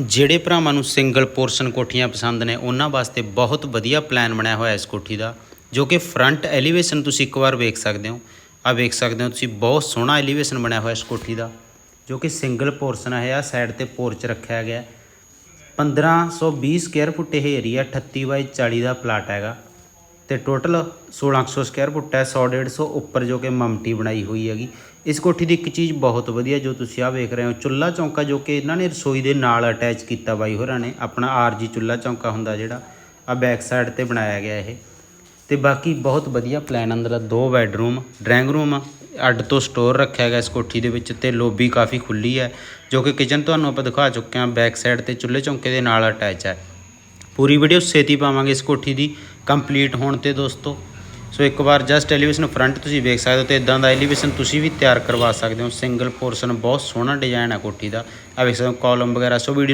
ਜਿਹੜੇ ਭਰਾਵਾਂ ਨੂੰ ਸਿੰਗਲ ਪੋਰਸ਼ਨ ਕੋਠੀਆਂ ਪਸੰਦ ਨੇ, ਉਹਨਾਂ ਵਾਸਤੇ ਬਹੁਤ ਵਧੀਆ ਪਲਾਨ ਬਣਿਆ ਹੋਇਆ ਇਸ ਕੋਠੀ ਦਾ, ਜੋ ਕਿ ਫਰੰਟ ਐਲੀਵੇਸ਼ਨ ਤੁਸੀਂ ਇੱਕ ਵਾਰ ਵੇਖ ਸਕਦੇ ਹੋ ਆ ਵੇਖ ਸਕਦੇ ਹੋ ਤੁਸੀਂ, ਬਹੁਤ ਸੋਹਣਾ ਐਲੀਵੇਸ਼ਨ ਬਣਿਆ ਹੋਇਆ ਇਸ ਕੋਠੀ ਦਾ, ਜੋ ਕਿ ਸਿੰਗਲ ਪੋਰਸ਼ਨ ਹੈ ਆ ਸਾਈਡ ਤੇ ਪੋਰਚ ਰੱਖਿਆ ਗਿਆ ਹੈ। 1520 ਸਕੁਅਰ ਫੁੱਟ ਇਹ ਏਰੀਆ 38 ਬਾਈ 40 ਦਾ ਪਲਾਟ ਹੈਗਾ ਤੇ ਟੋਟਲ 1600 ਸਕੁਅਰ ਫੁੱਟ ਹੈ 100 150 ਉੱਪਰ ਜੋ ਕਿ ਮਮਟੀ ਬਣਾਈ ਹੋਈ ਹੈਗੀ। ਇਸ ਕੋਠੀ ਦੀ ਇੱਕ ਚੀਜ਼ ਬਹੁਤ ਵਧੀਆ ਜੋ ਤੁਸੀਂ ਆ ਵੇਖ ਰਹੇ ਹੋ ਚੁੱਲਾ ਚੌਂਕਾ ਜੋ ਕਿ ਇਹਨਾਂ ਨੇ ਰਸੋਈ ਦੇ ਨਾਲ ਅਟੈਚ ਕੀਤਾ ਬਾਈ ਹੋਰਾਂ ਨੇ, ਆਪਣਾ ਆਰਜੀ ਚੁੱਲਾ ਚੌਂਕਾ ਹੁੰਦਾ ਜਿਹੜਾ ਆ ਬੈਕ ਸਾਈਡ ਤੇ ਬਣਾਇਆ ਗਿਆ ਇਹ। ਤੇ ਬਾਕੀ ਬਹੁਤ ਵਧੀਆ ਪਲਾਨ ਅੰਦਰ ਦੋ ਬੈੱਡਰੂਮ ਡਰਾਇੰਗ ਰੂਮ ਅੱਡ ਤੋਂ ਸਟੋਰ ਰੱਖਿਆ ਗਿਆ ਇਸ ਕੋਠੀ ਦੇ ਵਿੱਚ ਤੇ ਲੋਬੀ ਕਾਫੀ ਖੁੱਲੀ ਹੈ, ਜੋ ਕਿ ਕਿਚਨ ਤੁਹਾਨੂੰ ਆਪਾਂ ਦਿਖਾ ਚੁੱਕੇ ਹਾਂ ਬੈਕ ਸਾਈਡ ਤੇ ਚੁੱਲ੍ਹੇ ਚੌਂਕੇ ਦੇ ਨਾਲ ਅਟੈਚ ਹੈ। ਪੂਰੀ ਵੀਡੀਓ ਛੇਤੀ ਪਾਵਾਂਗੇ ਇਸ ਕੋਠੀ ਦੀ ਕੰਪਲੀਟ ਹੋਣ ਤੇ ਦੋਸਤੋ। ਸੋ ਇੱਕ ਵਾਰ ਜਸਟ ਐਲੀਵੇਸ਼ਨ ਫਰੰਟ ਤੁਸੀਂ ਵੇਖ ਸਕਦੇ ਹੋ ਤੇ ਇਦਾਂ ਦਾ ਐਲੀਵੇਸ਼ਨ ਤੁਸੀਂ ਵੀ ਤਿਆਰ ਕਰਵਾ ਸਕਦੇ ਹੋ। ਸਿੰਗਲ ਪੋਰਸ਼ਨ ਬਹੁਤ ਸੋਹਣਾ ਡਿਜ਼ਾਈਨ ਹੈ ਕੋਠੀ ਦਾ। ਆ ਵੇਖ ਸਕਦੇ ਹੋ ਕਾਲਮ ਵਗੈਰਾ, ਸੋ ਵੀਡੀਓ